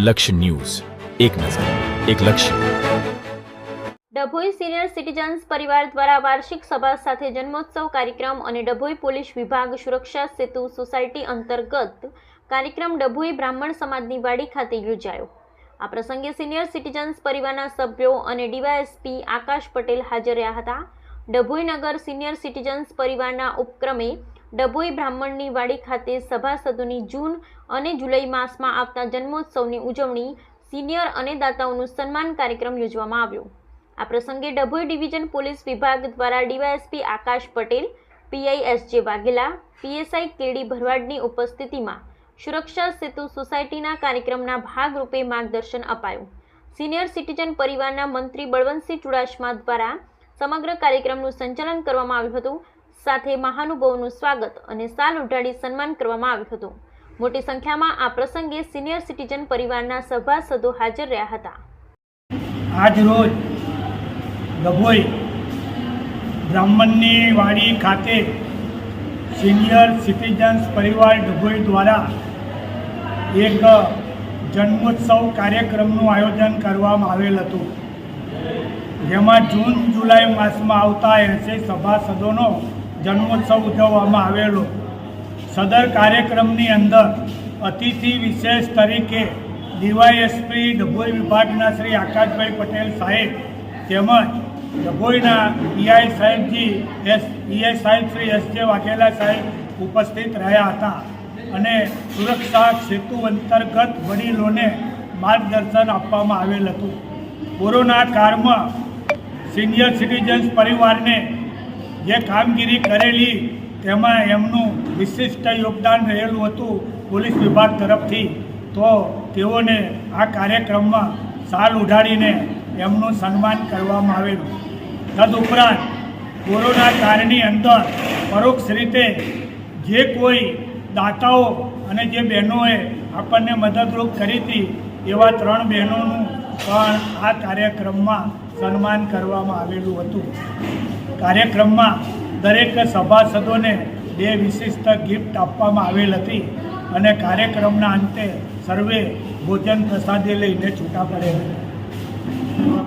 લક્ષ્ય ન્યૂઝ. એક નજર, એક લક્ષ્ય. ડભોઈ સિનિયર સિટીઝન્સ પરિવાર દ્વારા વાર્ષિક સભા સાથે જન્મોત્સવ કાર્યક્રમ અને ડભોઈ પોલીસ વિભાગ સુરક્ષા સેતુ સોસાયટી અંતર્ગત કાર્યક્રમ ડભોઈ બ્રાહ્મણ સમાજની વાડી ખાતે યોજાયો. આ પ્રસંગે સિનિયર સિટીઝન્સ પરિવારના સભ્યો અને ડીવાયએસપી આકાશ પટેલ હાજર રહ્યા હતા. ડભોઈ નગર સિનિયર સિટીઝન્સ પરિવારના ઉપક્રમે ડભોઈ બ્રાહ્મણની વાડી ખાતે સભાસદોની જૂન અને જુલાઈ માસમાં આવતા જન્મોત્સવની ઉજવણી સિનિયર અને દાતાઓનું સન્માન કાર્યક્રમ યોજવામાં આવ્યો. આ પ્રસંગે ડભોઈ ડિવિઝન પોલીસ વિભાગ દ્વારા DYSP Akash Patel PI SJ Vaghela, PSI KD ભરવાડની ઉપસ્થિતિમાં સુરક્ષા સેતુ સોસાયટીના કાર્યક્રમના ભાગરૂપે માર્ગદર્શન અપાયું. સિનિયર સિટીઝન પરિવારના મંત્રી બળવંતસિંહ ચુડાસમા દ્વારા સમગ્ર કાર્યક્રમનું સંચાલન કરવામાં આવ્યું હતું. સાથે મહાનુભાવોનું સ્વાગત અને સાલ ઉઢાડી સન્માન કરવામાં આવ્યું હતું. મોટી સંખ્યામાં આ પ્રસંગે સિનિયર સિટીઝન પરિવારના સભાસદો હાજર રહ્યા હતા. આજ રોજ ડભોઈ બ્રાહ્મણની વાડી ખાતે સિનિયર સિટીઝન્સ પરિવાર ડભોઈ દ્વારા એક જન્મોત્સવ કાર્યક્રમનું આયોજન કરવામાં આવેલ હતું. જેમાં જૂન જુલાઈ માસમાં આવતા એસે સભાસદોનો જન્મોત્સવ ઉજવવામાં આવેલો. સદર કાર્યક્રમની અંદર અતિથિ વિશેષ તરીકે ડીવાયએસપી ડભોઈ વિભાગના શ્રી આકાશભાઈ પટેલ સાહેબ તેમજ ડભોઈના પીઆઈ સાહેબજી એસ પીઆઈ સાહેબ શ્રી એસ જે વાઘેલા સાહેબ ઉપસ્થિત રહ્યા હતા અને સુરક્ષા સેતુ અંતર્ગત વડીલોને માર્ગદર્શન આપવામાં આવેલ હતું. કોરોના કાળમાં સિનિયર સિટીઝન્સ પરિવારને જે કામગીરી કરેલી તેમાં એમનું વિશિષ્ટ યોગદાન રહેલું હતું પોલીસ વિભાગ તરફથી. તો તેઓને આ કાર્યક્રમમાં સાલ ઉઢાડીને એમનું સન્માન કરવામાં આવેલું. તદઉપરાંત કોરોના કાળની અંદર પરોક્ષ રીતે જે કોઈ દાતાઓ અને જે બહેનોએ આપણને મદદરૂપ કરી હતી એવા ત્રણ બહેનોનું પણ આ કાર્યક્રમમાં સન્માન કરવામાં આવેલું હતું. કાર્યક્રમમાં દરેક સભાસદોને બે વિશિષ્ટ ગિફ્ટ આપવામાં આવેલ હતી અને કાર્યક્રમના અંતે સર્વે ભોજન પ્રસાદે લઈને છૂટા પડેલા.